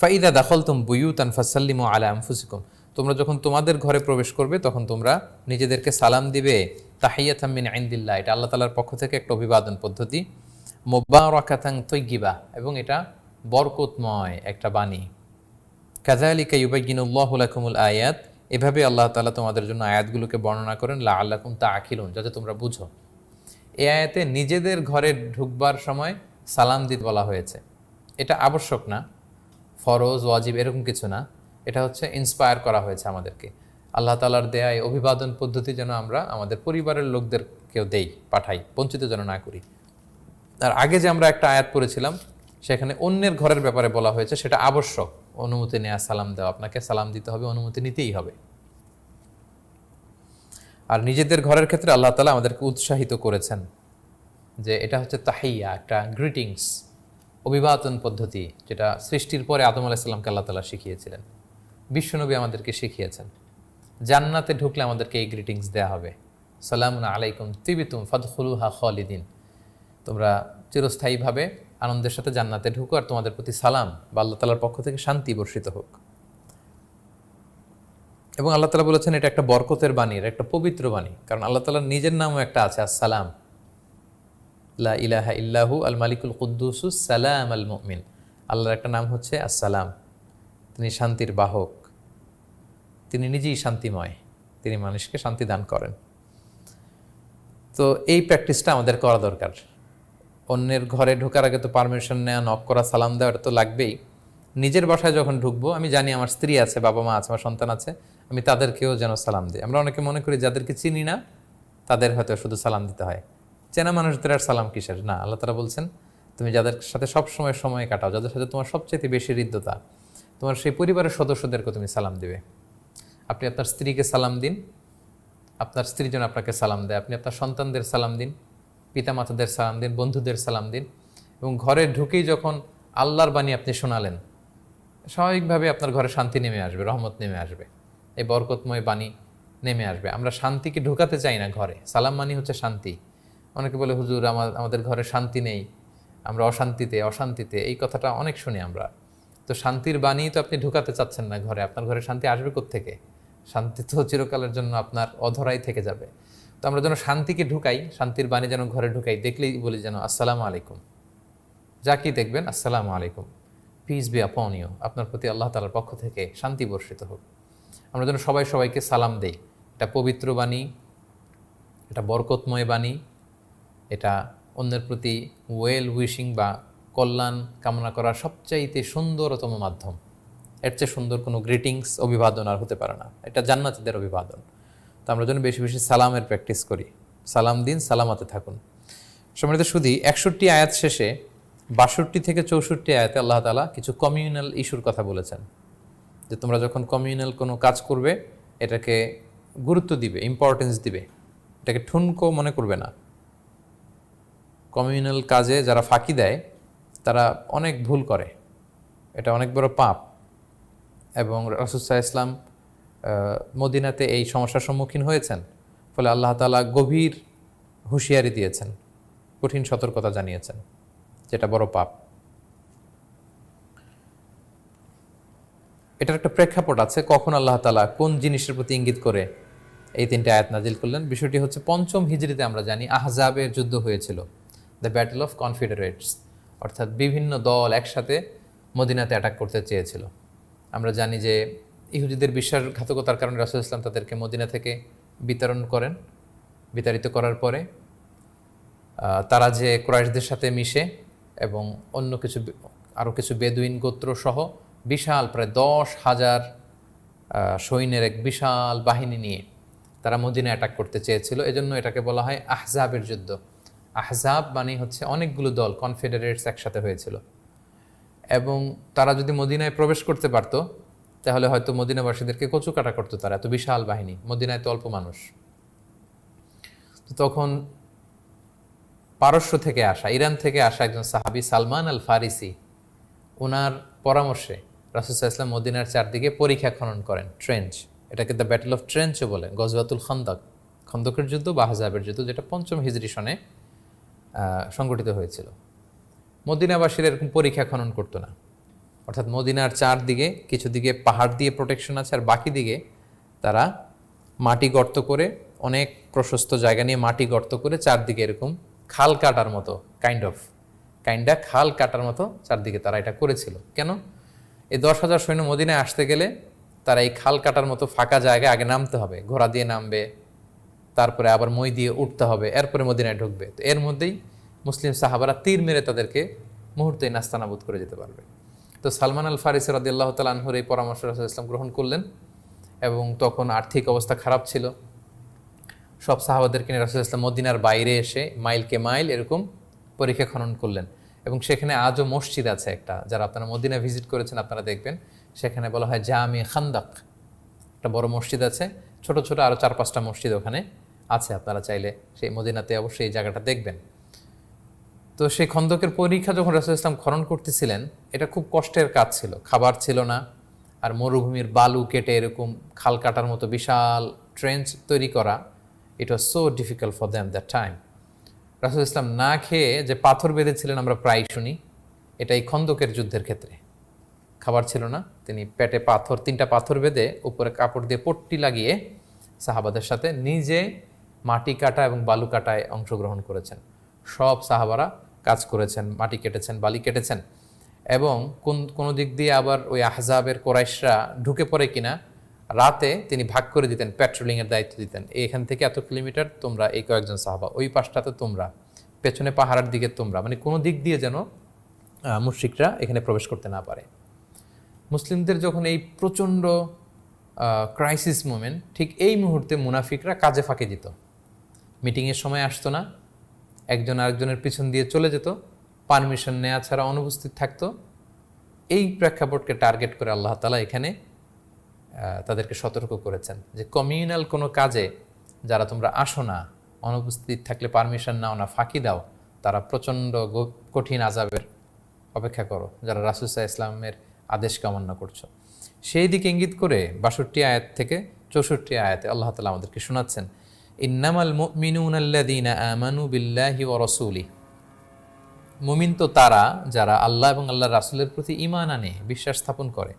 ফাইদা দাখল তুম বুয়ুতান ফাসাল্লিমু আলা আনফুসিকুম। তোমরা যখন তোমাদের ঘরে প্রবেশ করবে, তখন তোমরা নিজেদেরকে সালাম দিবে তাহিয়াতাম মিন ইনদিল্লাহ। এটা আল্লাহ তালার পক্ষ থেকে একটা অভিবাদন পদ্ধতি। মোবারকাতাং তৈগিবা এবং এটা বরকতময় একটা বাণী। কাজালিকা ইউবাইগিনুল্লাহ লাকুমুল আয়াত। এভাবে আল্লাহ তাআলা তোমাদের জন্য আয়াতগুলোকে বর্ণনা করেন লা আল্লাকুম তা আখিলুন যাতে তোমরা বুঝো। এই আয়াতে নিজেদের ঘরে ঢুকবার সময় সালাম দিতে বলা হয়েছে। এটা আবশ্যক না। ফরজ, ওয়াজিব এরকম কিছু না। এটা হচ্ছে ইন্সপায়ার করা হয়েছে আমাদেরকে। আল্লাহ তালার দেয়া এই অভিবাদন পদ্ধতি যেন আমরা আমাদের পরিবারের লোকদেরকেও দেই, পাঠাই, বঞ্চিত যেন না করি। আর আগে যে আমরা একটা আয়াত পড়েছিলাম, সেখানে অন্যের ঘরের ব্যাপারে বলা হয়েছে, সেটা আবশ্যক। অনুমতি নেওয়া সালাম দেওয়া, আপনাকে সালাম দিতে হবে, অনুমতি নিতেই হবে। আর নিজেদের ঘরের ক্ষেত্রে আল্লাহ তালা আমাদেরকে উৎসাহিত করেছেন যে এটা হচ্ছে তাহিয়া, একটা গ্রিটিংস অভিবাদন পদ্ধতি যেটা সৃষ্টির পরে আদম আলাইসাল্লামকে আল্লাহ তালা শিখিয়েছিলেন। বিশ্বনবী আমাদেরকে শিখিয়েছেন। জান্নাতে ঢুকলে আমাদেরকে এই গ্রিটিংস দেয়া হবে। সালামুন আলাইকুম তিবিতুম ফদখুলুহা খালিদিন। তোমরা চিরস্থায়ীভাবে আনন্দের সাথে জান্নাতে ঢুকো আর তোমাদের প্রতি সালাম বা আল্লাহ তালার পক্ষ থেকে শান্তি বর্ষিত হোক। এবং আল্লাহ তালা বলেছেন, এটা একটা বরকতের বাণী একটা পবিত্র বাণী। কারণ আল্লাহ তালার নিজের নামও একটা আছে, আসসালাম। লা ইলাহা ইল্লাহু আল মালিকুল কুদ্দুসু সালাম আল মুমিন। আল্লাহর একটা নাম হচ্ছে আসসালাম। তিনি শান্তির বাহক। তিনি নিজেই শান্তিময়। তিনি মানুষকে শান্তি দান করেন। তো এই প্র্যাকটিসটা আমাদের করা দরকার। অন্যের ঘরে ঢোকার আগে তো পারমিশন নেওয়া নক করা, সালাম দেওয়ার তো লাগবেই। নিজের বাসায় যখন ঢুকবো, আমি জানি আমার স্ত্রী আছে, বাবা মা আছে, আমার সন্তান আছে, আমি তাদেরকেও যেন সালাম দিই। আমরা অনেকে মনে করি যাদেরকে চিনি না, তাদের হয়তো শুধু সালাম দিতে হয়। চেনা মানুষদের আর সালাম কিসের? না, আল্লাহ তারা বলছেন, তুমি যাদের সাথে সব সময় সময় কাটাও, যাদের সাথে তোমার সবচেয়ে বেশি হৃদ্যতা, তোমার সেই পরিবারের সদস্যদেরকে তুমি সালাম দিবে। আপনি আপনার স্ত্রীকে সালাম দিন, আপনার স্ত্রী যেন আপনাকে সালাম দেয়। আপনি আপনার সন্তানদের সালাম দিন, পিতামাতাদের সালাম দিন, বন্ধুদের সালাম দিন এবং ঘরে ঢুকেই যখন আল্লাহর বাণী আপনি শোনালেন, স্বাভাবিকভাবে আপনার ঘরে শান্তি নেমে আসবে, রহমত নেমে আসবে, এই বরকতময় বাণী নেমে আসবে। আমরা শান্তিকে ঢুকাতে চাই না ঘরে। সালাম মানি হচ্ছে শান্তি। অনেকে বলে, হুজুর আমার আমাদের ঘরে শান্তি নেই, আমরা অশান্তিতে অশান্তিতে। এই কথাটা অনেক শুনি আমরা। তো শান্তির বাণী তো আপনি ঢুকাতে চাচ্ছেন না ঘরে, আপনার ঘরে শান্তি আসবে থেকে শান্তি তো চিরকালের জন্য আপনার অধরাই থেকে যাবে। তো আমরা যেন শান্তিকে ঢুকাই, শান্তির বাণী যেন ঘরে ঢুকাই, দেখলেই বলি যেন, আসসালামু আলাইকুম। যা কি দেখবেন, আসসালামু আলাইকুম। পিস বি আপন ইউ আপনার প্রতি আল্লাহ তালার পক্ষ থেকে শান্তি বর্ষিত হোক। আমরা যেন সবাই সবাইকে সালাম দেই। এটা পবিত্র বাণী, এটা বরকতময় বাণী এটা অন্যের প্রতি ওয়েল উইশিং বা কল্যাণ কামনা করার সবচাইতে সুন্দরতম মাধ্যম। এর চেয়ে সুন্দর কোনো গ্রিটিংস অভিবাদন আর হতে পারে না। এটা জান্নাতিদের অভিবাদন। তো আমরা যেন বেশি বেশি সালামের প্র্যাকটিস করি। সালাম দিন, সালামাতে থাকুন। সম্মানিত শুধু একষট্টি আয়াত শেষে বাষট্টি থেকে চৌষট্টি আয়াতে আল্লাহ তালা কিছু কমিউনাল ইস্যুর কথা বলেছেন। যে তোমরা যখন কমিউনাল কোনো কাজ করবে, এটাকে গুরুত্ব দিবে ইম্পর্টেন্স দিবে। এটাকে ঠুনকো মনে করবে না। কমিউনাল কাজে যারা ফাঁকি দেয়, তারা অনেক ভুল করে। এটা অনেক বড় পাপ। এবং রাসুসাহ ইসলাম মদিনাতে এই সমস্যার সম্মুখীন হয়েছেন। ফলে আল্লাহ তালা গভীর হুঁশিয়ারি দিয়েছেন, কঠিন সতর্কতা জানিয়েছেন, যেটা বড় পাপ। এটার একটা প্রেক্ষাপট আছে, কখন আল্লাহ তালা কোন জিনিসের প্রতি ইঙ্গিত করে এই তিনটে আয়াত নাজিল করলেন। বিষয়টি হচ্ছে, পঞ্চম হিজড়িতে আমরা জানি, আহজাবের যুদ্ধ হয়েছিল। দ্য ব্যাটেল অফ কনফিডারেটস, অর্থাৎ বিভিন্ন দল একসাথে মদিনাতে অ্যাটাক করতে চেয়েছিল। আমরা জানি যে ইহুদিদের বিশ্বাসঘাতকতার কারণে রাসুল ইসলাম তাদেরকে মদিনা থেকে বিতরণ করেন, বিতাড়িত করার পরে তারা যে ক্রয়েশদের সাথে মিশে এবং অন্য কিছু আরও কিছু বেদুইন গোত্র সহ বিশাল প্রায় দশ হাজার সৈন্যের এক বিশাল বাহিনী নিয়ে তারা মদিনা অ্যাটাক করতে চেয়েছিল। এজন্য এটাকে বলা হয় আহজাবের যুদ্ধ। আহজাব মানে হচ্ছে অনেকগুলো দল কনফেডারেটস একসাথে হয়েছিল। এবং তারা যদি মদিনায় প্রবেশ করতে পারত, তাহলে হয়তো মদিনাবাসীদেরকে কচু কাটা করতো তারা, এত বিশাল বাহিনী। মদিনায় তো অল্প মানুষ। তো তখন পারস্য থেকে আসা, ইরান থেকে আসা একজন সাহাবি সালমান আল ফারিসি ওনার পরামর্শে রাসুসাহ ইসলাম মদিনার চারদিকে পরীক্ষা খনন করেন ট্রেঞ্চ এটাকে দ্য ব্যাটল অফ ট্রেঞ্চও বলে গজবাতুল খন্দক। খন্দকের যুদ্ধ বা হাজাবের যুদ্ধ, যেটা পঞ্চম হিজরি সনে সংগঠিত হয়েছিল। মদিনাবাসীর এরকম পরীক্ষা খনন করতো না। অর্থাৎ মদিনার চারদিকে কিছু দিকে পাহাড় দিয়ে প্রোটেকশন আছে আর বাকি দিকে তারা মাটি গর্ত করে, অনেক প্রশস্ত জায়গা নিয়ে মাটি গর্ত করে চারদিকে এরকম খাল কাটার মতো কাইন্ড অফ কাইন্ডা খাল কাটার মতো চারদিকে তারা এটা করেছিল। কেন? এই দশ হাজার সৈন্য মদিনায় আসতে গেলে তারা এই খাল কাটার মতো ফাঁকা জায়গায় আগে নামতে হবে, ঘোড়া দিয়ে নামবে, তারপরে আবার মই দিয়ে উঠতে হবে, এরপরে মদিনায় ঢুকবে। তো এর মধ্যেই মুসলিম সাহাবারা তীর মেরে তাদেরকে মুহূর্তেই নাস্তানাবুদ করে যেতে পারবে। তো সালমান আল ফারিস রাদিল্লাহ তালাহুর এই পরামর্শ রাসূল ইসলাম গ্রহণ করলেন এবং তখন আর্থিক অবস্থা খারাপ ছিল। সব সাহাবাদেরকে নিয়ে রাসুল ইসলাম মদিনার বাইরে এসে মাইলকে মাইল এরকম পরীক্ষা খনন করলেন এবং সেখানে আজও মসজিদ আছে একটা, যারা আপনারা মদিনা ভিজিট করেছেন আপনারা দেখবেন, সেখানে বলা হয় জামি খান্দাক। একটা বড় মসজিদ আছে, ছোট ছোট আরও চার পাঁচটা মসজিদ ওখানে আছে, আপনারা চাইলে সেই মদিনাতে অবশ্যই এই জায়গাটা দেখবেন। তো সেই খন্দকের পরীক্ষা যখন রাসুল ইসলাম খনন করতেছিলেন, এটা খুব কষ্টের কাজ ছিল। খাবার ছিল না, আর মরুভূমির বালু কেটে এরকম খাল কাটার মতো বিশাল ট্রেঞ্চ তৈরি করা it was so difficult for them that time রাসুল ইসলাম না খেয়ে যে পাথর বেঁধেছিলেন আমরা প্রায় শুনি এটা এই খন্দকের যুদ্ধের ক্ষেত্রে। খাবার ছিল না, তিনি পেটে পাথর, তিনটা পাথর বেঁধে উপরে কাপড় দিয়ে পট্টি লাগিয়ে সাহাবাদের সাথে নিজে মাটি কাটা এবং বালু কাটায় অংশগ্রহণ করেছেন। সব সাহাবারা কাজ করেছেন, মাটি কেটেছেন, বালি কেটেছেন এবং কোন, কোনো দিক দিয়ে আবার ওই আহজাবের কোরাইশরা ঢুকে পড়ে কিনা, রাতে তিনি ভাগ করে দিতেন প্যাট্রোলিংয়ের দায়িত্ব দিতেন। এখান থেকে এত কিলোমিটার তোমরা এই কয়েকজন সাহাবা, ওই পাশটাতে তোমরা, পেছনে পাহাড়ের দিকে তোমরা মানে কোনো দিক দিয়ে যেন মুশরিকরা এখানে প্রবেশ করতে না পারে। মুসলিমদের যখন এই প্রচণ্ড ক্রাইসিস মোমেন্ট ঠিক এই মুহূর্তে মুনাফিকরা কাজে ফাঁকে দিত। মিটিংয়ের সময় আসতো না একজন আরেকজনের পিছন দিয়ে চলে যেত পারমিশন নেওয়া ছাড়া অনুপস্থিত থাকতো। এই প্রেক্ষাপটকে টার্গেট করে আল্লাহ তালা এখানে তাদেরকে সতর্ক করেছেন যে কমিউনাল কোনো কাজে যারা তোমরা আসো না, অনুপস্থিত থাকলে পারমিশন নাও না, ফাঁকি দাও, তারা প্রচণ্ড কঠিন আজাবের অপেক্ষা করো, যারা রাসুসা ইসলামের আদেশকে অমান্য করছ। সেই দিকে ইঙ্গিত করে বাষট্টি আয়াত থেকে চৌষট্টি আয়াতে আল্লাহ তালা আমাদেরকে শোনাচ্ছেন ইন্নামাল মুমিনুন আল্লাযীনা আমানু বিল্লাহি ওয়া রাসূলি মুমিন তো তারা যারা আল্লাহ এবং আল্লাহ রাসূলের প্রতি ঈমান আনে, বিশ্বাস স্থাপন করে।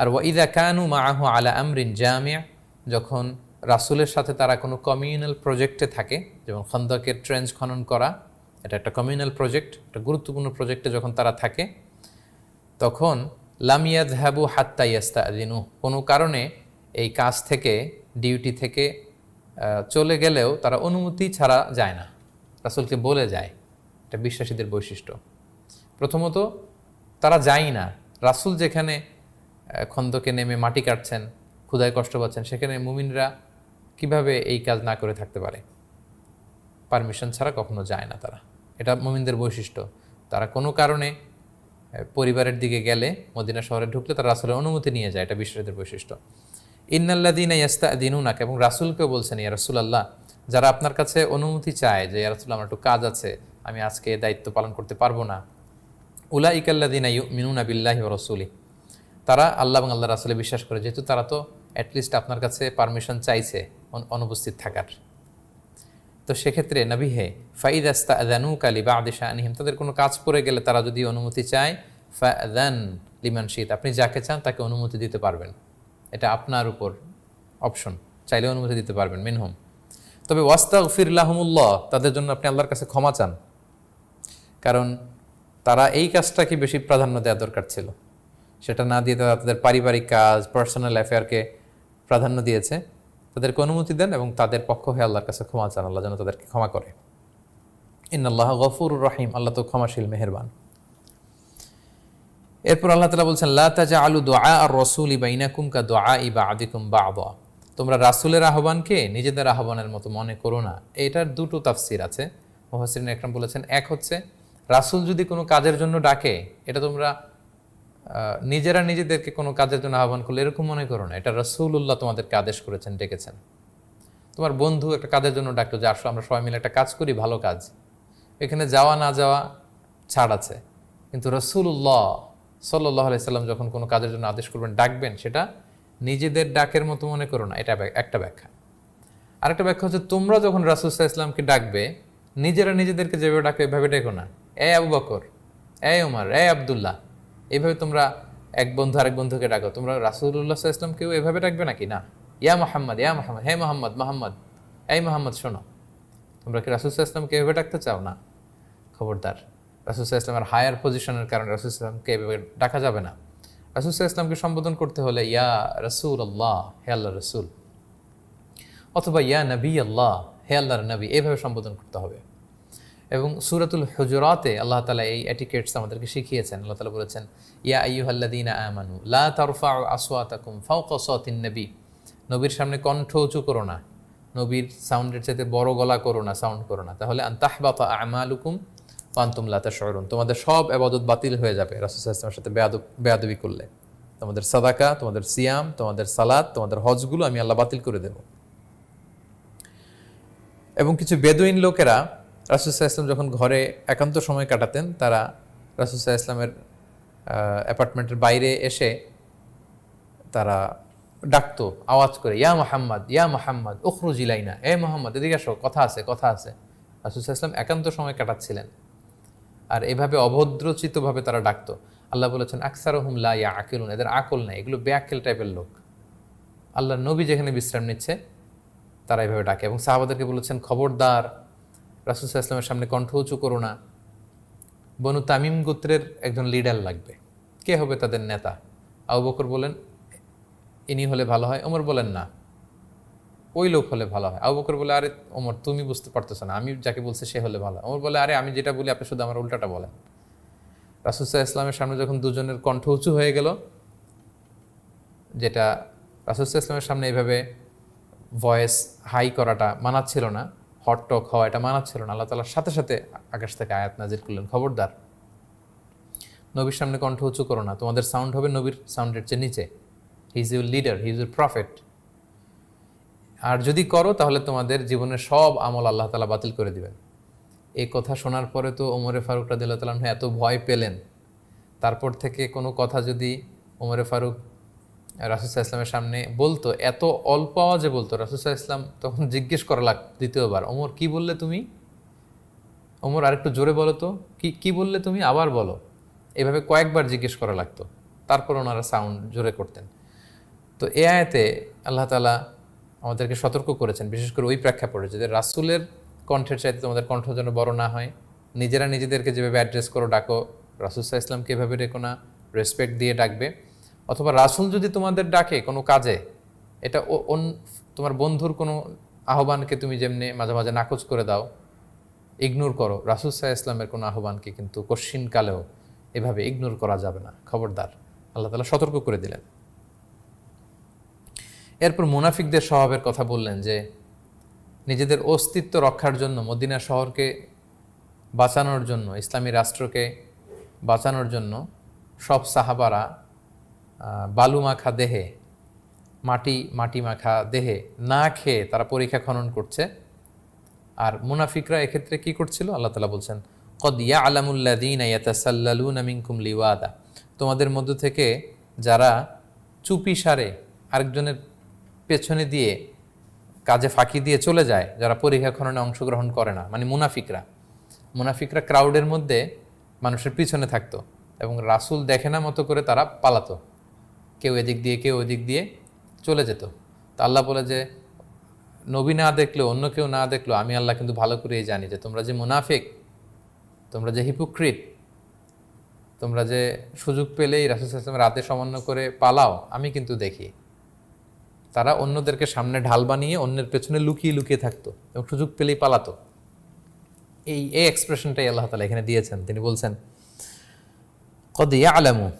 আর ওয়াইদা কানু মাআহু আলা আমরিন জামিয়া যখন রাসূলের সাথে তারা কোনো কমিউনাল প্রজেক্টে থাকে, যেমন খন্দকের ট্রেঞ্চ খনন করা, এটা একটা কমিউনাল প্রজেক্ট, একটা গুরুত্বপূর্ণ প্রজেক্টে যখন তারা থাকে, তখন লামিয়াদ হাবু হাত্তা ইয়াস্তা কোনো কারণে এই কাজ থেকে, ডিউটি থেকে চলে গেলেও তারা অনুমতি ছাড়া যায় না। রাসূলকে বলে যায়, এটা বিশ্বাসীদের বৈশিষ্ট্য। প্রথমত, তারা যায় না। রাসূল যেখানে খন্দকে নেমে মাটি কাটছেন ক্ষুদায় কষ্ট পাচ্ছেন, সেখানে মুমিনরা কীভাবে এই কাজ না করে থাকতে পারে? পারমিশন ছাড়া কখনো যায় না তারা। এটা মুমিনদের বৈশিষ্ট্য। তারা কোনো কারণে পরিবারের দিকে গেলে, মদিনা শহরে ঢুকলে তারা রাসুলের অনুমতি নিয়ে যায়, এটা বিশ্বাসীদের বৈশিষ্ট্য। ইন্নাল্লাদিন ইয়াস্তা দিনুনাক এবং রাসুলকেও বলছেন, ইয়া রাসুল আল্লাহ যারা আপনার কাছে অনুমতি চায় যে, ইয়া রাসুল আমার একটু কাজ আছে, আমি আজকে দায়িত্ব পালন করতে পারব না। উলা ইকাল্লাদিন মিনুনা বিল্লাহি ও রসুলি তারা আল্লাহ এবং আল্লাহ রাসুলে বিশ্বাস করে, যেহেতু তারা তো অ্যাটলিস্ট আপনার কাছে পারমিশন চাইছে অনুপস্থিত থাকার। তো সেক্ষেত্রে নবী হে ফাইদ আস্তা আদানু কালি বা আদিশা আনিহিম তাদের কোনো কাজ পড়ে গেলে তারা যদি অনুমতি চায় ফাদান লিমান শীত আপনি যাকে চান তাকে অনুমতি দিতে পারবেন। এটা আপনার উপর অপশন চাইলে অনুমতি দিতে পারবেন মিনহুম তবে ওয়াস্তাগ ফিরলাহমুল্লাহ তাদের জন্য আপনি আল্লাহর কাছে ক্ষমা চান। কারণ তারা এই কাজটাকে বেশি প্রাধান্য দেওয়া দরকার ছিল। সেটা না দিয়ে তারা তাদের পারিবারিক কাজ পার্সোনাল অ্যাফেয়ারকে প্রাধান্য দিয়েছে। তাদেরকে অনুমতি দেন এবং তাদের পক্ষ হয়ে আল্লাহর কাছে ক্ষমা চান। আল্লাহ যেন তাদেরকে ক্ষমা করে। ইন আল্লাহ গফুর রহিম। আল্লাহ তো ক্ষমাশীল, মেহেরবান। এরপর আল্লাহ তালা বলছেন, লা তাজা আলু দোয়া আর রসুল বাইনাকুম কা দোয়া ইবা আদিকুম বা আবা তোমরা রাসুলের আহ্বানকে নিজেদের আহ্বানের মতো মনে করো না। এটার দুটো তাফসির আছে। মোহাসিন একরাম বলেছেন, এক হচ্ছে, রাসুল যদি কোনো কাজের জন্য ডাকে, এটা তোমরা নিজেরা নিজেদেরকে কোনো কাজের জন্য আহ্বান করলে এরকম মনে করো না। এটা রসুল্লাহ তোমাদেরকে আদেশ করেছেন, ডেকেছেন। তোমার বন্ধু একটা কাজের জন্য ডাকলো, যে, আসো, আমরা সবাই মিলে একটা কাজ করি, ভালো কাজ। এখানে যাওয়া না যাওয়া ছাড় আছে। কিন্তু রসুল্লাহ সাল্লাহ আলাইসাল্লাম যখন কোনো কাজের জন্য আদেশ করবেন, ডাকবেন, সেটা নিজেদের ডাকের মতো মনে করো না, এটা একটা ব্যাখ্যা। আরেকটা ব্যাখ্যা হচ্ছে, তোমরা যখন রাসুলসাহ ইসলামকে ডাকবে, নিজেরা নিজেদেরকে যেভাবে ডাকবে, এভাবে ডেকো না। এ আবু বকর, এ উমার, এ আবদুল্লাহ এইভাবে তোমরা এক বন্ধু আরেক বন্ধুকে ডাকো। তোমরা রাসুল্লাহ ইসলামকেও এভাবে ডাকবে নাকি? না। ইয়া মোহাম্মদ ইয়া মোহাম্মদ, হে মোহাম্মদ মোহাম্মদ, এই মোহাম্মদ শোনো। তোমরা কি রাসুল্লাহ ইসলামকে এভাবে ডাকতে চাও? না। খবরদার। রাসুল্লাহ ইসলামের হায়ার পজিশনের কারণে রাসুল ইসলামকে এভাবে ডাকা যাবে না। রাসুল্লাহ ইসলামকে সম্বোধন করতে হলে, ইয়া রসুল আল্লাহ হে আল্লাহ রসুল, অথবা ইয়া নবী আল্লাহ হে আল্লাহর নবী, এভাবে সম্বোধন করতে হবে। এবং সুরাতুল হজরাতে আল্লাহ তালা এই এটিকেটস আমাদেরকে শিখিয়েছেন। আল্লাহ তালা বলেছেন, ইয়া আইয়ুহাল্লাদিনা আমানু, লা তারফা আসওয়াতাকুম ফাওকা সাওতিন নবী। নবীর সামনে কণ্ঠ উঁচু করো না। নবীর সাউন্ডের চাইতে বড় গলা করো না, সাউন্ড করো না। তাহলে আন্তাহবাতা আমালুকুম পান্তুম লাতা শরুন তোমাদের সব আবাদত বাতিল হয়ে যাবে। রাসুল ইসলামের সাথে বেয়াদব করলে। তোমাদের সাদাকা, তোমাদের সিয়াম, তোমাদের সালাদ তোমাদের হজগুলো আমি আল্লাহ বাতিল করে দেব। এবং কিছু বেদুইন লোকেরা রাসুসাহ ইসলাম যখন ঘরে একান্ত সময় কাটাতেন, তারা রাসুসাহ ইসলামের অ্যাপার্টমেন্টের বাইরে এসে তারা ডাকতো, আওয়াজ করে, ইয়া মোহাম্মদ ইয়া মোহাম্মদ, উখরুজ ইলাইনা, এ মোহাম্মদ, এদিকে আসো, কথা আছে কথা আছে। রাসুসাহ ইসলাম একান্ত সময় কাটাচ্ছিলেন। আর এভাবে অভদ্রচিতভাবে তারা ডাকতো। আল্লাহ বলেছেন আকসার লা ইয়া আকিলুন এদের আকল নাই, এগুলো বেআকেল টাইপের লোক। আল্লাহ নবী যেখানে বিশ্রাম নিচ্ছে, তারা এভাবে ডাকে এবং সাহাবাদেরকে বলেছেন, খবরদার রাসুসাহ ইসলামের সামনে কণ্ঠ উঁচু করো না। বনু তামিম গোত্রের একজন লিডার লাগবে। কে হবে তাদের নেতা? আবু বকর বলেন, ইনি হলে ভালো হয়। ওমর বলেন, না। ওই লোক হলে ভালো হয়। আবু বকর বলে, আরে ওমর, তুমি বুঝতে পারতেছো না। আমি যাকে বলছি সে হলে ভালো ওমর বলে, আরে আমি যেটা বলি, আপনি শুধু আমার উল্টাটা বলেন। রাসুসাহ ইসলামের সামনে যখন দুজনের কণ্ঠ উঁচু হয়ে গেল, যেটা রাসুসাহ ইসলামের সামনে এইভাবে ভয়েস হাই করাটা মানাচ্ছিল না, হট টক হওয়া এটা মানাচ্ছিল না। আল্লাহ তালার সাথে সাথে আকাশ থেকে আয়াত নাজির করলেন। খবরদার, নবীর সামনে কণ্ঠ উঁচু করো না। তোমাদের সাউন্ড হবে নবীর সাউন্ডের চেয়ে নিচে। He is your leader he is your prophet আর যদি করো, তাহলে তোমাদের জীবনের সব আমল আল্লাহ তালা বাতিল করে দিবেন। এই কথা শোনার পরে তো ওমরে ফারুক রাদিল্লাহ তালাহ এত ভয় পেলেন। তারপর থেকে কোনো কথা যদি ওমরে ফারুক রাসুসাহ ইসলামের সামনে বলতো, এত অল্প আওয়াজে বলতো রাসুসাহ ইসলাম তখন জিজ্ঞেস করা লাগ, দ্বিতীয়বার, ওমর, কি বললে তুমি? ওমর, আরেকটু জোরে বলো তো, কি কি বললে তুমি? আবার বলো। এভাবে কয়েকবার জিজ্ঞেস করা লাগতো। তারপর ওনারা সাউন্ড জোরে করতেন। তো এ আয়াতে আল্লাহ তালা আমাদেরকে সতর্ক করেছেন, বিশেষ করে ওই প্রেক্ষাপটে, যদি রাসুলের কণ্ঠের চাইতে তোমাদের কণ্ঠ যেন বড় না হয়, নিজেরা নিজেদেরকে যেভাবে অ্যাড্রেস করো, ডাকো রাসুলসাহ ইসলামকে এভাবে রেখো না রেসপেক্ট দিয়ে ডাকবে। অথবা রাসুল যদি তোমাদের ডাকে কোনো কাজে, এটা তোমার বন্ধুর কোনো আহ্বানকে তুমি যেমনি মাঝে মাঝে নাকচ করে দাও ইগনোর করো, রাসুল সাহা ইসলামের কোনো আহ্বানকে কিন্তু কশ্চিনকালেও এভাবে ইগনোর করা যাবে না। খবরদার, আল্লাহ তালা সতর্ক করে দিলেন। এরপর মুনাফিকদের স্বভাবের কথা বললেন যে, নিজেদের অস্তিত্ব রক্ষার জন্য মদিনা শহরকে বাঁচানোর জন্য, ইসলামী রাষ্ট্রকে বাঁচানোর জন্য সব সাহাবারা বালু মাখা দেহে, মাটি মাটি মাখা দেহে না খেয়ে তারা পরীক্ষা খনন করছে। আর মুনাফিকরা এক্ষেত্রে কি করছিল? আল্লাহ তালা বলছেন কদিয়া আলামুল্লাদিন ইয়াতাসাল্লালুন মিনকুম লিওয়াদা। তোমাদের মধ্য থেকে যারা চুপি সারে, আরেকজনের পেছনে দিয়ে কাজে ফাঁকি দিয়ে চলে যায়, যারা পরীক্ষা খননে অংশগ্রহণ করে না মানে মুনাফিকরা। মুনাফিকরা ক্রাউডের মধ্যে মানুষের পিছনে থাকতো এবং রাসুল দেখে না মতো করে তারা পালাতো। কেউ এদিক দিয়ে, কেউ ওদিক দিয়ে চলে যেত। তা আল্লাহ বলে যে, নবী না দেখলেও, অন্য কেউ না দেখল আমি আল্লাহ কিন্তু ভালো করেই জানি যে তোমরা যে মুনাফিক, তোমরা যে হিপোক্রিট তোমরা যে সুযোগ পেলেই রাসুল ইসলামের রাতে সামান্য করে পালাও, আমি কিন্তু দেখি। তারা অন্যদেরকে সামনে ঢাল বানিয়ে অন্যের পেছনে লুকিয়ে লুকিয়ে থাকতো এবং সুযোগ পেলেই পালাতো। এই এই এক্সপ্রেশনটাই আল্লাহ তালা এখানে দিয়েছেন। তিনি বলছেন, কদ আলামু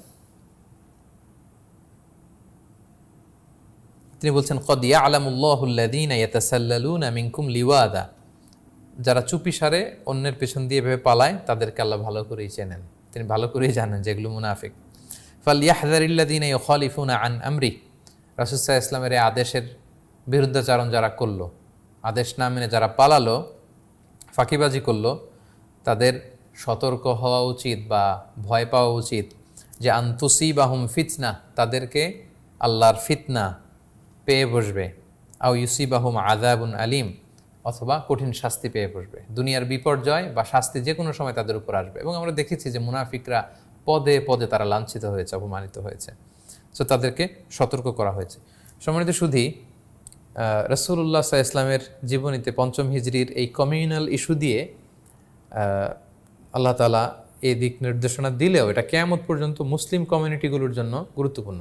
তিনি বলছেন কদিয়া আলামুল্লাহুল্লাদিন ইয়াতাসাল্লালুন মিনকুম লিওয়াদা। যারা চুপি সারে অন্যের পেছন দিয়ে ভেবে পালায়, তাদেরকে আল্লাহ ভালো করেই চেনেন। তিনি ভালো করেই জানেন যেগুলো মুনাফিক। ফাল ইয়াহদারিল্লাদিন খলিফুন আন আমরি। রাসুসাহ ইসলামের এই আদেশের বিরুদ্ধাচারণ যারা করল, আদেশ না মেনে যারা পালালো, ফাঁকিবাজি করল, তাদের সতর্ক হওয়া উচিত বা ভয় পাওয়া উচিত যে আন্তুসি বাহুম ফিতনা, তাদেরকে আল্লাহর ফিতনা পেয়ে বসবে। আও ইউসিবাহুম আজাবুন আলিম, অথবা কঠিন শাস্তি পেয়ে বসবে। দুনিয়ার বিপর্যয় বা শাস্তি যে কোনো সময় তাদের উপর আসবে। এবং আমরা দেখেছি যে মুনাফিকরা পদে পদে তারা লাঞ্ছিত হয়েছে, অপমানিত হয়েছে। সো তাদেরকে সতর্ক করা হয়েছে। সম্মানিত শুধু রসুল্লাহ সাহা ইসলামের জীবনীতে পঞ্চম হিজড়ির এই কমিউনাল ইস্যু দিয়ে আল্লাহ তালা এই দিক নির্দেশনা দিলেও এটা কেয়ামত পর্যন্ত মুসলিম কমিউনিটিগুলোর জন্য গুরুত্বপূর্ণ।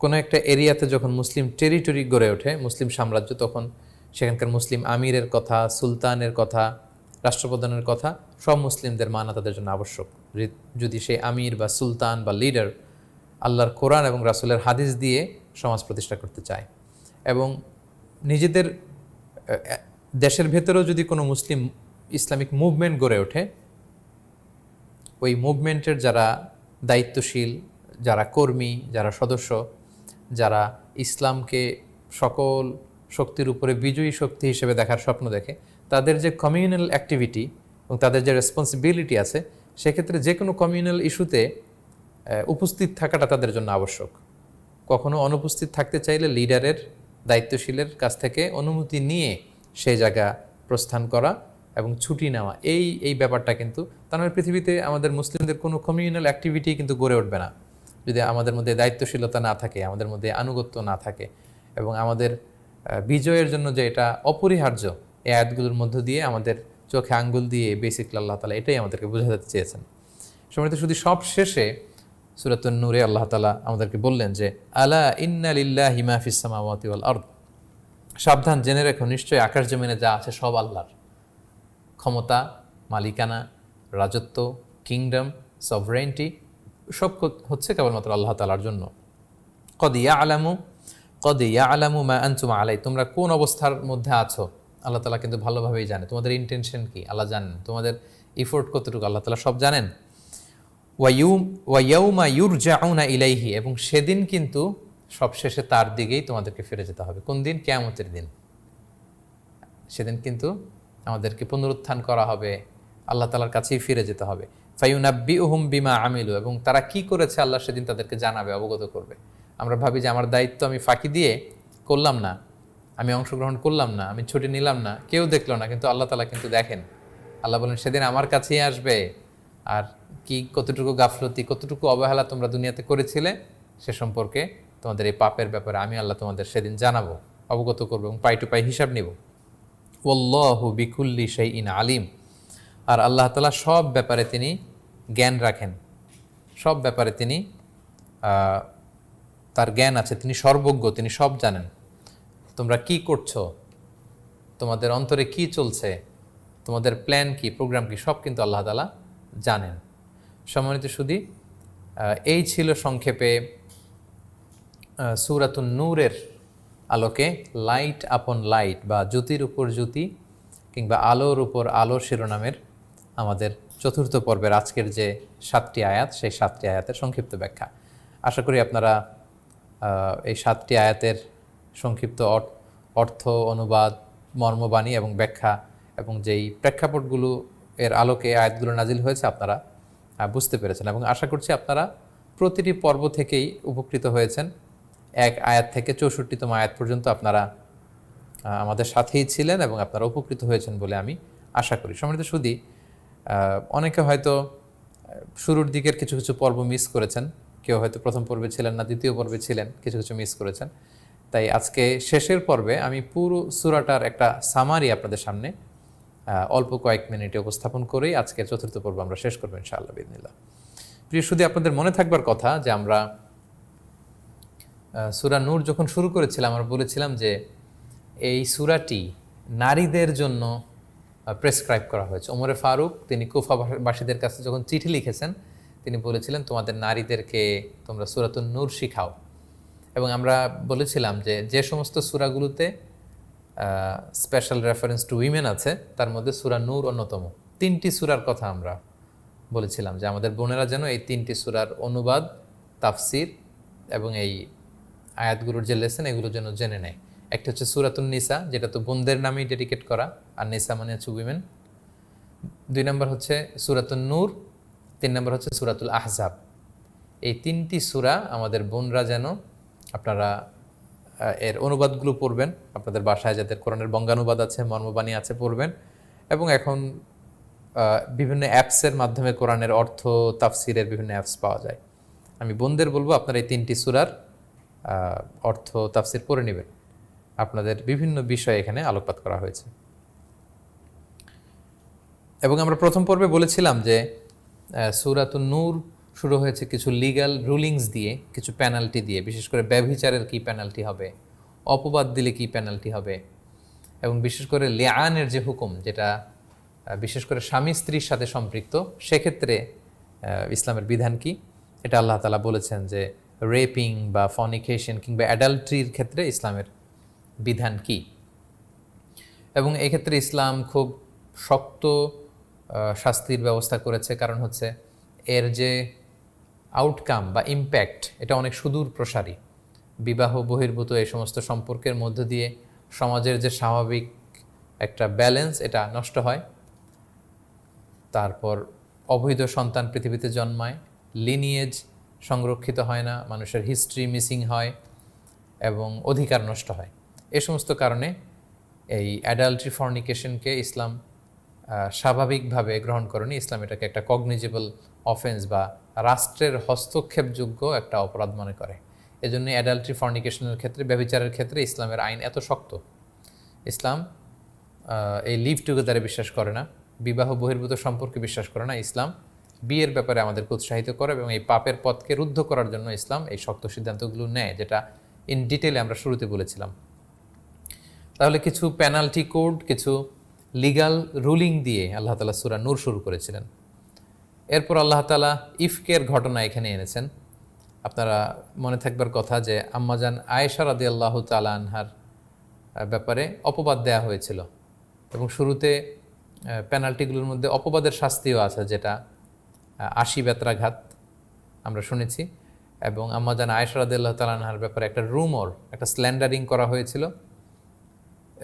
কোনো একটা এরিয়াতে যখন মুসলিম টেরিটরি গড়ে ওঠে, মুসলিম সাম্রাজ্য, তখন সেখানকার মুসলিম আমিরের কথা, সুলতানের কথা, রাষ্ট্রপ্রধানের কথা, সব মুসলিমদের মানা তাদের জন্য আবশ্যক। যদি সেই আমির বা সুলতান বা লিডার আল্লাহর কোরআন এবং রাসূলের হাদিস দিয়ে সমাজ প্রতিষ্ঠা করতে চায়। এবং নিজেদের দেশের ভেতরেও যদি কোনো মুসলিম ইসলামিক মুভমেন্ট গড়ে ওঠে, ওই মুভমেন্টের যারা দায়িত্বশীল, যারা কর্মী, যারা সদস্য, যারা ইসলামকে সকল শক্তির উপরে বিজয়ী শক্তি হিসেবে দেখার স্বপ্ন দেখে, তাদের যে কমিউনাল অ্যাক্টিভিটি এবং তাদের যে রেসপন্সিবিলিটি আছে, সেক্ষেত্রে যে কোনো কমিউনাল ইস্যুতে উপস্থিত থাকাটা তাদের জন্য আবশ্যক। কখনো অনুপস্থিত থাকতে চাইলে লিডারের দায়িত্বশীলের কাছ থেকে অনুমতি নিয়ে সে জায়গা প্রস্থান করা এবং ছুটি নেওয়া। এই এই ব্যাপারটা কিন্তু তার মানে পৃথিবীতে আমাদের মুসলিমদের কোনো কমিউনাল অ্যাক্টিভিটি কিন্তু গড়ে উঠবে না। যদি আমাদের মধ্যে দায়িত্বশীলতা না থাকে, আমাদের মধ্যে আনুগত্য না থাকে এবং আমাদের বিজয়ের জন্য যে এটা অপরিহার্য, এই আয়াতগুলোর মধ্য দিয়ে আমাদের চোখে আঙ্গুল দিয়ে বেসিক আল্লাহ তালা এটাই আমাদেরকে বোঝাতে চেয়েছেন। সময়তে শুধু সব শেষে সুরাতুন নূরে আল্লাহ তালা আমাদেরকে বললেন যে, আলা ইন্না লিল্লাহ হিমাফিস সামাওয়াতি ওয়াল আরদ? সাবধান, জেনে রেখো, নিশ্চয়ই আকাশ জমিনে যা আছে সব আল্লাহর। ক্ষমতা, মালিকানা, রাজত্ব কিংডম সভরেন্টি সব হচ্ছে কেবলমাত্র আল্লাহ তালার জন্য। কদ ইয়া আলামু কদ ইয়া আলামু মা আনতুমা আলাই তোমরা কোন অবস্থার মধ্যে আছো? আল্লাহ তালা কিন্তু ভালোভাবেই জানে। তোমাদের ইন্টেনশন কি? আল্লাহ জানেন। তোমাদের ইফোর্ট কতটুকু? আল্লাহ তালা সব জানেন। ওয়াইউম ওয়াইয়াউমা ইউরজাউনা ইলাইহি, এবং সেদিন কিন্তু সবশেষে তার দিকেই তোমাদেরকে ফিরে যেতে হবে। কোন দিন? কেয়ামতের দিন। সেদিন কিন্তু আমাদেরকে পুনরুত্থান করা হবে, আল্লাহ তালার কাছেই ফিরে যেতে হবে। ফাইউনাব্বি উহুম বিমা আমিলু, এবং তারা কি করেছে আল্লাহ সেদিন তাদেরকে জানাবে, অবগত করবে। আমরা ভাবি যে আমার দায়িত্ব আমি ফাঁকি দিয়ে করলাম না, আমি অংশগ্রহণ করলাম না, আমি ছুটি নিলাম না, কেউ দেখল না, কিন্তু আল্লাহ তালা কিন্তু দেখেন। আল্লাহ বলেন, সেদিন আমার কাছেই আসবে, আর কি কতটুকু গাফলতি, কতটুকু অবহেলা তোমরা দুনিয়াতে করেছিলে সে সম্পর্কে তোমাদের এই পাপের ব্যাপারে আমি আল্লাহ তোমাদের সেদিন জানাব, অবগত করব এবং পাই টু পাই হিসাব নিব। ওল্লাহু বিকুল্লি সেই ইন আলিম। আর আল্লাহ তালা সব ব্যাপারে তিনি জ্ঞান রাখেন। সব ব্যাপারে তিনি তার জ্ঞান আছে, তিনি সর্বজ্ঞ, তিনি সব জানেন। তোমরা কি করছ? তোমাদের অন্তরে কি চলছে? তোমাদের প্ল্যান কি প্রোগ্রাম কি? সব কিন্তু আল্লাহ তালা জানেন। সম্মানিত শুধু এই ছিল সংক্ষেপে সুরাতুন নূরের আলোকে লাইট আপন লাইট বা জ্যোতির উপর জ্যোতি কিংবা আলোর উপর আলোর শিরোনামের আমাদের চতুর্থ পর্বের আজকের যে সাতটি আয়াত, সেই সাতটি আয়াতের সংক্ষিপ্ত ব্যাখ্যা। আশা করি আপনারা এই সাতটি আয়াতের সংক্ষিপ্ত অর- অর্থ, অনুবাদ, মর্মবাণী এবং ব্যাখ্যা এবং যেই প্রেক্ষাপটগুলো এর আলোকে আয়াতগুলো নাজিল হয়েছে আপনারা বুঝতে পেরেছেন এবং আশা করছি আপনারা প্রতিটি পর্ব থেকেই উপকৃত হয়েছেন। এক আয়াত থেকে চৌষট্টিতম আয়াত পর্যন্ত আপনারা আমাদের সাথেই ছিলেন এবং আপনারা উপকৃত হয়েছেন বলে আমি আশা করি। সম্মানিত সুদী অনেকে হয়তো শুরুর দিকের কিছু কিছু পর্ব মিস করেছেন। কেউ হয়তো প্রথম পর্বে ছিলেন না, দ্বিতীয় পর্বে ছিলেন, কিছু কিছু মিস করেছেন। তাই আজকে শেষের পর্বে আমি পুরো সুরাটার একটা সামারি আপনাদের সামনে অল্প কয়েক মিনিটে উপস্থাপন করেই আজকে চতুর্থ পর্ব আমরা শেষ করব ইনশাআল্লাহ বিদিনিল্লাহ প্রিয় শুধু আপনাদের মনে থাকবার কথা যে আমরা সূরা নূর যখন শুরু করেছিলাম, আমরা বলেছিলাম যে এই সূরাটি নারীদের জন্য প্রেসক্রাইব করা হয়েছে। ওমরে ফারুক, তিনি কুফাবাসীদের কাছে যখন চিঠি লিখেছেন, তিনি বলেছিলেন, তোমাদের নারীদেরকে তোমরা সূরাতুন নূর শিখাও। এবং আমরা বলেছিলাম যে যে সমস্ত সূরাগুলোতে স্পেশাল রেফারেন্স টু উইমেন আছে, তার মধ্যে সুরা নূর অন্যতম। তিনটি সুরার কথা আমরা বলেছিলাম যে আমাদের বোনেরা যেন এই তিনটি সুরার অনুবাদ, তাফসির এবং এই আয়াতগুলোর যে লেসেন এগুলো যেন জেনে নেয়। একটা হচ্ছে সুরাতুন নিসা, যেটা তো বোনদের নামেই ডেডিকেট করা, আর নিসা মানে হচ্ছে উইমেন দুই নম্বর হচ্ছে সুরাতুন নূর, তিন নম্বর হচ্ছে সুরাতুল আহজাব। এই তিনটি সূরা আমাদের বোনরা যেন আপনারা এর অনুবাদগুলো পড়বেন। আপনাদের বাসায় যাদের কোরআনের বঙ্গানুবাদ আছে, মর্মবাণী আছে, পড়বেন। এবং এখন বিভিন্ন অ্যাপসের মাধ্যমে কোরআনের অর্থ, তাফসিরের বিভিন্ন অ্যাপস পাওয়া যায়। আমি বোনদের বলব, আপনারা এই তিনটি সুরার অর্থ, তাফসির পড়ে নেবেন। আপনাদের বিভিন্ন বিষয় এখানে আলোকপাত করা হয়েছে। এবং আমরা প্রথম পর্বে বলেছিলাম যে সুরাতুন নূর শুরু হয়েছে কিছু লিগ্যাল রুলিংস দিয়ে, কিছু পেনাল্টি দিয়ে, বিশেষ করে ব্যভিচারের কি পেনাল্টি হবে, অপবাদ দিলে কি পেনাল্টি হবে, এবং বিশেষ করে লেআনের যে হুকুম, যেটা বিশেষ করে স্বামী স্ত্রীর সাথে সম্পৃক্ত, সেক্ষেত্রে ইসলামের বিধান কি? এটা আল্লাহ তালা বলেছেন যে রেপিং বা ফনিকেশন কিংবা অ্যাডাল্ট্রির ক্ষেত্রে ইসলামের বিধান কি? এবং এক্ষেত্রে ইসলাম খুব শক্ত শাস্তির ব্যবস্থা করেছে, কারণ হচ্ছে এর যে আউটকাম বা ইম্প্যাক্ট এটা অনেক সুদূর প্রসারী। বিবাহ, বহির্ভূত এই সমস্ত সম্পর্কের মধ্য দিয়ে সমাজের যে স্বাভাবিক একটা ব্যালেন্স এটা নষ্ট হয়। তারপর অবৈধ সন্তান পৃথিবীতে জন্মায় লিনিয়েজ সংরক্ষিত হয় না, মানুষের হিস্ট্রি মিসিং হয় এবং অধিকার নষ্ট হয়। এ সমস্ত কারণে এই অ্যাডাল্ট্রি ফর্নিকেশনকে ইসলাম স্বাভাবিকভাবে গ্রহণ করেনি। ইসলাম এটাকে একটা কগনিজেবল অফেন্স বা রাষ্ট্রের হস্তক্ষেপযোগ্য একটা অপরাধ মনে করে। এজন্য অ্যাডাল্ট্রি ফর্নিকেশনের ক্ষেত্রে, ব্যভিচারের ক্ষেত্রে ইসলামের আইন এত শক্ত। ইসলাম এই লিভ টুগেদারে বিশ্বাস করে না, বিবাহ বহির্ভূত সম্পর্কে বিশ্বাস করে না। ইসলাম বিয়ের ব্যাপারে আমাদেরকে উৎসাহিত করে এবং এই পাপের পথকে রুদ্ধ করার জন্য ইসলাম এই শক্ত সিদ্ধান্তগুলো নেয়, যেটা ইন ডিটেলে আমরা শুরুতে বলেছিলাম। তাহলে কিছু পেনাল্টি কোড কিছু লিগাল রুলিং দিয়ে আল্লাহ তালা সুরা নূর শুরু করেছিলেন। এরপর আল্লাহ তালা ইফকের ঘটনা এখানে এনেছেন। আপনারা মনে থাকবার কথা যে আম্মাজান আয়েশা রাদি আল্লাহ তালা আনহার ব্যাপারে অপবাদ দেয়া হয়েছিল এবং শুরুতে পেনাল্টিগুলোর মধ্যে অপবাদের শাস্তিও আছে যেটা আশি বেত্রাঘাত আমরা শুনেছি এবং আম্মাজান আয়েশা রাদি আল্লাহ তালা আনহার ব্যাপারে একটা রুমর, একটা স্ল্যান্ডারিং করা হয়েছিল।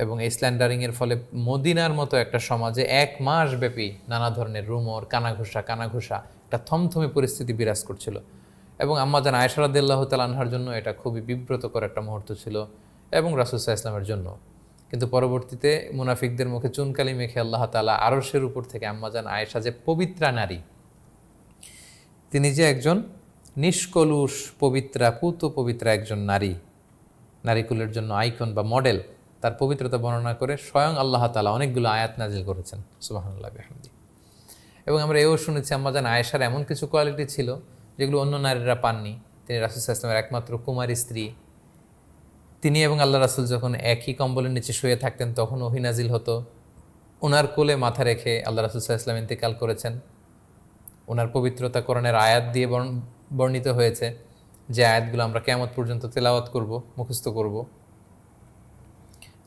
এবং এই স্ল্যান্ডারিংয়ের ফলে মদিনার মতো একটা সমাজে এক মাস ব্যাপী নানা ধরনের রুমর কানাঘুষা কানাঘুষা, একটা থমথমে পরিস্থিতি বিরাজ করছিল। এবং আম্মাজান আয়সারাদ্দাহ তালানহার জন্য এটা খুবই বিব্রতকর একটা মুহূর্ত ছিল এবং রাসুসাহ ইসলামের জন্য। কিন্তু পরবর্তীতে মুনাফিকদের মুখে চুনকালি মেখে আল্লাহ তালা আরশের উপর থেকে আম্মাজান আয়েশা যে পবিত্রা নারী, তিনি যে একজন নিষ্কলুষ, পবিত্রা পুত পবিত্রা একজন নারী, নারীকুলের জন্য আইকন বা মডেল তার পবিত্রতা বর্ণনা করে স্বয়ং আল্লাহ তালা অনেকগুলো আয়াত নাজিল করেছেন। সুবাহান্লাহ বিহামদি। এবং আমরা এও শুনেছি আম্মাজান আয়েশার এমন কিছু কোয়ালিটি ছিল যেগুলো অন্য নারীরা পাননি। তিনি রাসুল ইসলামের একমাত্র কুমারী স্ত্রী। তিনি এবং আল্লাহ রাসুল যখন একই কম্বলের নিচে শুয়ে থাকতেন, তখন অহিনাজিল হতো। ওনার কোলে মাথা রেখে আল্লাহ রাসুল ইসলাম ইন্তেকাল করেছেন। ওনার পবিত্রতা করণের আয়াত দিয়ে বর্ণ- বর্ণিত হয়েছে যে আয়াতগুলো আমরা কেমত পর্যন্ত তেলাওয়াত করব, মুখস্থ করব।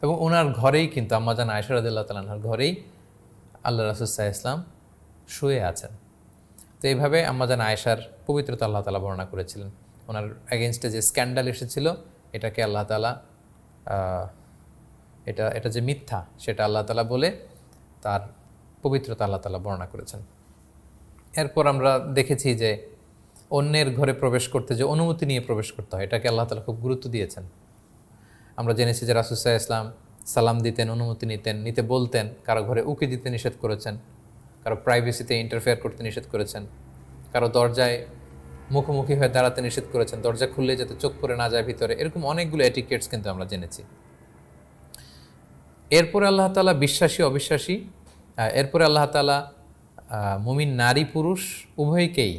এবং ওনার ঘরেই কিন্তু আম্মাজান আয়সরাদুল্লাহ তালাহার ঘরেই আল্লাহ রাসুসাহ ইসলাম শুয়ে আছেন। তো এইভাবে আম্মাজান আয়েশার পবিত্রতা আল্লাহ তালা বর্ণনা করেছিলেন। ওনার অ্যাগেনস্টে যে স্ক্যান্ডাল এসেছিল, এটাকে আল্লাহ তালা এটা এটা যে মিথ্যা, সেটা আল্লাহ তালা বলে তার পবিত্রতা আল্লাহ তালা বর্ণনা করেছেন। এরপর আমরা দেখেছি যে অন্যের ঘরে প্রবেশ করতে যে অনুমতি নিয়ে প্রবেশ করতে হয়, এটাকে আল্লাহ তালা খুব গুরুত্ব দিয়েছেন। আমরা জেনেছি যে রাসুসাহ ইসলাম সালাম দিতেন, অনুমতি নিতেন, নিতে বলতেন, কারও ঘরে উকি দিতে নিষেধ করেছেন, কারও প্রাইভেসিতে ইন্টারফেয়ার করতে নিষেধ করেছেন, কারও দরজায় মুখোমুখি হয়ে দাঁড়াতে নিষেধ করেছেন, দরজা খুললে যাতে চোখ পড়ে না যায় ভিতরে, এরকম অনেকগুলো এটিকেটস কিন্তু আমরা জেনেছি। এরপরে আল্লাহ তালা বিশ্বাসী, অবিশ্বাসী এরপরে আল্লাহ তালা মুমিন নারী পুরুষ উভয়কেই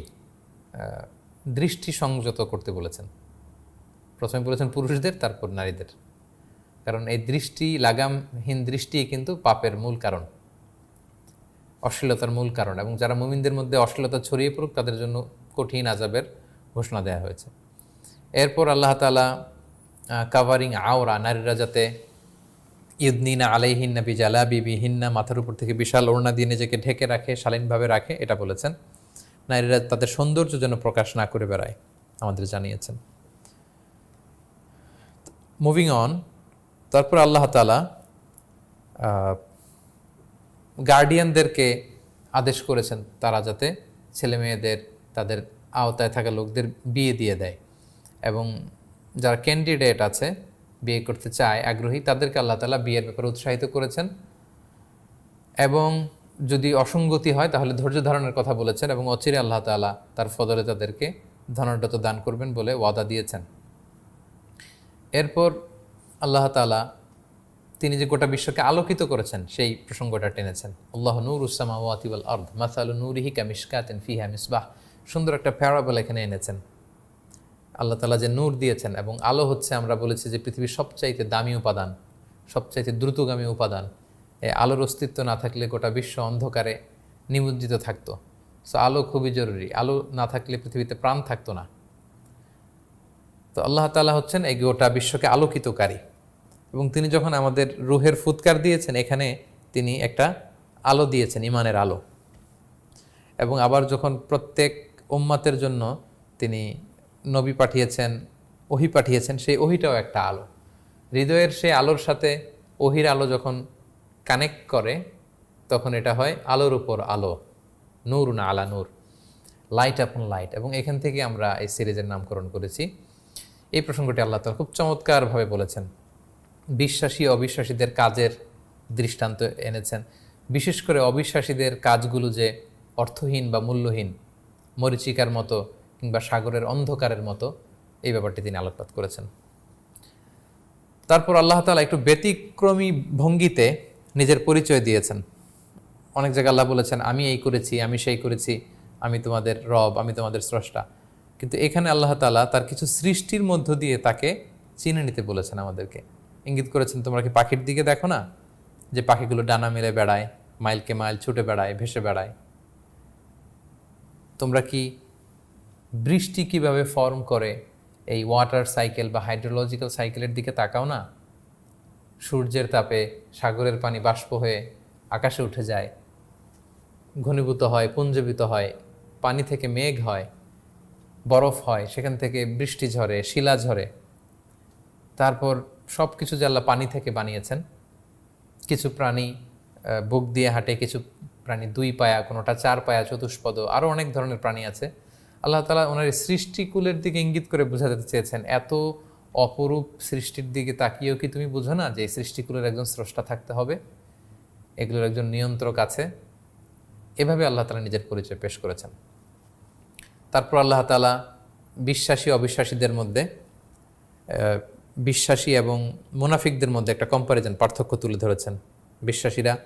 দৃষ্টি সংযত করতে বলেছেন। প্রথমে বলেছেন পুরুষদের, তারপর নারীদের। কারণ এই দৃষ্টি, লাগামহীন দৃষ্টি কিন্তু পাপের মূল কারণ। অশ্লীলতার মূল কারণ এবং যারা মুমিনদের মধ্যে অশ্লীলতা ছড়িয়ে পড়ুক, তাদের জন্য কঠিন আজাবের ঘোষণা দেওয়া হয়েছে। এরপর আল্লাহ তালা কাভারিং আওরা, নারীরা যাতে ইদনিনা আলাইহিন্না বিজালা বিবিহিন্না, মাথার উপর থেকে বিশাল ওড়না দিয়ে নিজেকে ঢেকে রাখে, শালীনভাবে রাখে, এটা বলেছেন। নারীরা তাদের সৌন্দর্য যেন প্রকাশ না করে বেড়ায়, আমাদের জানিয়েছেন। মুভিং অন তারপর আল্লাহ তালা গার্ডিয়ানদেরকে আদেশ করেছেন তারা যাতে ছেলে মেয়েদের তাদের আওতায় থাকা লোকদের বিয়ে দিয়ে দেয়। এবং যারা ক্যান্ডিডেট আছে, বিয়ে করতে চায়, আগ্রহী, তাদেরকে আল্লাহ তালা বিয়ের ব্যাপারে উৎসাহিত করেছেন। এবং যদি অসঙ্গতি হয়, তাহলে ধৈর্য ধারণের কথা বলেছেন এবং অচিরে আল্লাহ তাআলা তার ফদলে তাদেরকে ধনাঢ্যত দান করবেন বলে ওয়াদা দিয়েছেন। এরপর আল্লাহ তাআলা তিনি যে গোটা বিশ্বকে আলোকিত করেছেন, সেই প্রসঙ্গটা টেনেছেন। আল্লাহ নূর উসামা ওয়াতিবাল আর্দ, মাসাল নূরিহি কামিশকাতেন ফিহা মিসবাহ। সুন্দর একটা প্যারাবল এখানে এনেছেন। আল্লাহ তালা যে নূর দিয়েছেন এবং আলো হচ্ছে, আমরা বলেছি যে পৃথিবীর সবচাইতে দামি উপাদান, সবচাইতে দ্রুতগামী উপাদান। এই আলোর অস্তিত্ব না থাকলে গোটা বিশ্ব অন্ধকারে নিমজ্জিত থাকতো। সো আলো খুবই জরুরি। আলো না থাকলে পৃথিবীতে প্রাণ থাকতো না। তো আল্লাহ তালা হচ্ছেন এই গোটা বিশ্বকে আলোকিতকারী। এবং তিনি যখন আমাদের রুহের ফুৎকার দিয়েছেন, এখানে তিনি একটা আলো দিয়েছেন ইমানের আলো। এবং আবার যখন প্রত্যেক উম্মাতের জন্য তিনি নবী পাঠিয়েছেন, ওহি পাঠিয়েছেন, সেই ওহিটাও একটা আলো। হৃদয়ের সেই আলোর সাথে ওহির আলো যখন কানেক্ট করে, তখন এটা হয় আলোর উপর আলো নূর না আলা নূর, লাইট আপন লাইট। এবং এখান থেকে আমরা এই সিরিজের নামকরণ করেছি। এই প্রসঙ্গটি আল্লাহ তালা খুব চমৎকারভাবে বলেছেন। বিশ্বাসী অবিশ্বাসীদের কাজের দৃষ্টান্ত এনেছেন। বিশেষ করে অবিশ্বাসীদের কাজগুলো যে অর্থহীন বা মূল্যহীন, মরিচিকার মতো কিংবা সাগরের অন্ধকারের মতো, এই ব্যাপারটি তিনি আলোকপাত করেছেন। তারপর আল্লাহ তালা একটু ব্যতিক্রমী ভঙ্গিতে নিজের পরিচয় দিয়েছেন। অনেক জায়গায় আল্লাহ বলেছেন, আমি এই করেছি, আমি সেই করেছি, আমি তোমাদের রব, আমি তোমাদের স্রষ্টা। কিন্তু এখানে আল্লাহ তালা তার কিছু সৃষ্টির মধ্য দিয়ে তাকে চিনে নিতে বলেছেন আমাদেরকে। ইঙ্গিত করেছেন, তোমরা কি পাখির দিকে দেখো না? যে পাখিগুলো ডানা মেলে বেড়ায়, মাইলকে মাইল ছুটে বেড়ায়, ভেসে বেড়ায়। তোমরা কি বৃষ্টি কীভাবে ফর্ম করে এই ওয়াটার সাইকেল বা হাইড্রোলজিক্যাল সাইকেলের দিকে তাকাও না? সূর্যের তাপে সাগরের পানি বাষ্প হয়ে আকাশে উঠে যায়। ঘনীভূত হয় পুঞ্জীবিত হয়, পানি থেকে মেঘ হয় বরফ হয়, সেখান থেকে বৃষ্টি ঝরে, শিলা ঝরে। তারপর সব কিছু আল্লাহ পানি থেকে বানিয়েছেন। কিছু প্রাণী বুক দিয়ে হাঁটে, কিছু প্রাণী দুই পায়া, কোনোটা চার পায়া, চতুষ্পদ আরও অনেক ধরনের প্রাণী আছে। আল্লাহ তালা ওনার সৃষ্টিকুলের দিকে ইঙ্গিত করে বোঝাতে চেয়েছেন, এত অপরূপ সৃষ্টির দিকে তাকিয়েও কি তুমি বুঝো না যে সৃষ্টিকুলের একজন স্রষ্টা থাকতে হবে? এগুলোর একজন নিয়ন্ত্রক আছে। এভাবে আল্লাহ তালা নিজের পরিচয় পেশ করেছেন। তারপর আল্লাহ তালা বিশ্বাসী অবিশ্বাসীদের মধ্যে বিশ্বাসী এবং মুনাফিকদের মধ্যে একটা কম্পারিজন পার্থক্য তুলে ধরেছেন। বিশ্বাসীরা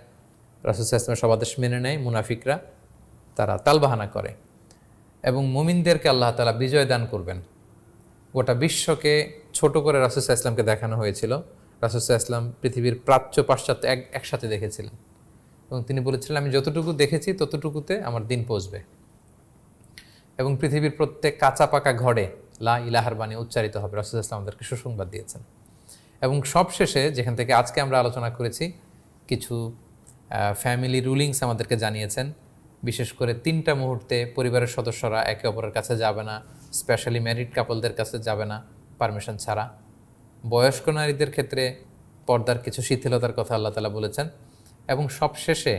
রাসুসাহ ইসলামের সবাদেশ মেনে নেয়, মুনাফিকরা তারা তালবাহানা করে। এবং মুমিনদেরকে আল্লাহ তালা বিজয় দান করবেন। গোটা বিশ্বকে ছোট করে রাসুসাহ ইসলামকে দেখানো হয়েছিল। রাসুসাহ ইসলাম পৃথিবীর প্রাচ্য পাশ্চাত্য এক, একসাথে দেখেছিলেন। এবং তিনি বলেছিলেন, আমি যতটুকু দেখেছি, ততটুকুতে আমার দিন পৌঁছবে। এবং পৃথিবীর প্রত্যেক কাঁচা পাকা ঘরে লা ইলাহার বাণী উচ্চারিত হবে। রাসুল ইসলাম আমাদেরকে সুসংবাদ দিয়েছেন। এবং সবশেষে যেখান থেকে আজকে আমরা আলোচনা করেছি, কিছু ফ্যামিলি রুলিংস আমাদেরকে জানিয়েছেন। বিশেষ করে তিনটা মুহূর্তে পরিবারের সদস্যরা একে অপরের কাছে যাবে না স্পেশালি ম্যারিড কাপলদের কাছে যাবে না পারমিশন ছাড়া। বয়স্ক নারীদের ক্ষেত্রে পর্দার কিছু শিথিলতার কথা আল্লাহ তালা বলেছেন। এবং সবশেষে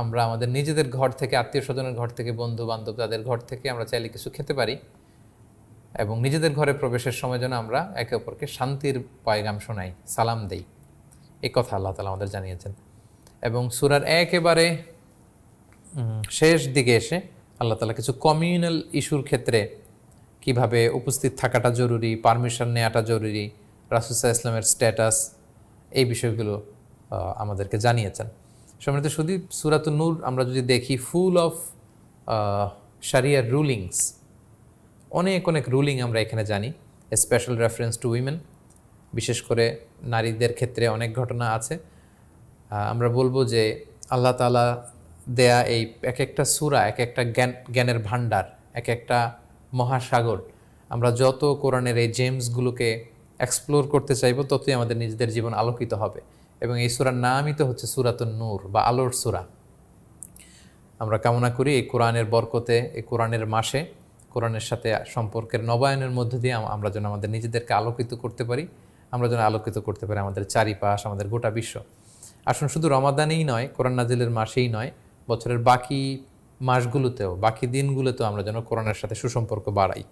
আমরা আমাদের নিজেদের ঘর থেকে, আত্মীয় স্বজনের ঘর থেকে বন্ধু বান্ধব তাদের ঘর থেকে আমরা চাইলে কিছু খেতে পারি। এবং নিজেদের ঘরে প্রবেশের সময় যেন আমরা একে অপরকে শান্তির পয়গাম শোনাই, সালাম দেই। এই কথা আল্লাহ তালা আমাদের জানিয়েছেন। এবং সুরার একেবারে শেষ দিকে এসে আল্লাহ তালা কিছু কমিউনাল ইস্যুর ক্ষেত্রে কীভাবে উপস্থিত থাকাটা জরুরি পারমিশন নেওয়াটা জরুরি রাসুসা ইসলামের স্ট্যাটাস এই বিষয়গুলো আমাদেরকে জানিয়েছেন। সম্মানিত সুদীপ সুরাতুল নূর, আমরা যদি দেখি ফুল অফ শারিয়ার রুলিংস অনেক অনেক রুলিং আমরা এখানে জানি স্পেশাল রেফারেন্স টু উইমেন বিশেষ করে নারীদের ক্ষেত্রে অনেক ঘটনা আছে। আমরা বলব যে আল্লাহ তালা দেয়া এই এক একটা সুরা, এক একটা জ্ঞান, জ্ঞানের ভাণ্ডার, এক একটা মহাসাগর, আমরা যত কোরআনের এই জেমসগুলোকে এক্সপ্লোর করতে চাইব, ততই আমাদের নিজেদের জীবন আলোকিত হবে। এবং এই সুরার নামই তো হচ্ছে সুরাতুন নূর বা আলোর সুরা। আমরা কামনা করি এই কোরআনের বরকতে, এই কোরআনের মাসে, কোরআনের সাথে সম্পর্কের নবায়নের মধ্য দিয়ে আমরা যেন আমাদের নিজেদেরকে আলোকিত করতে পারি, আমরা যেন আলোকিত করতে পারি আমাদের চারিপাশ, আমাদের গোটা বিশ্ব। আসুন, শুধু রমাদানেই নয়, কোরআন নাজিলের মাসেই নয়, বছরের বাকি মাসগুলোতেও, বাকি দিনগুলোতেও আমরা যেন কোরআনের সাথে সুসম্পর্ক বাড়াই।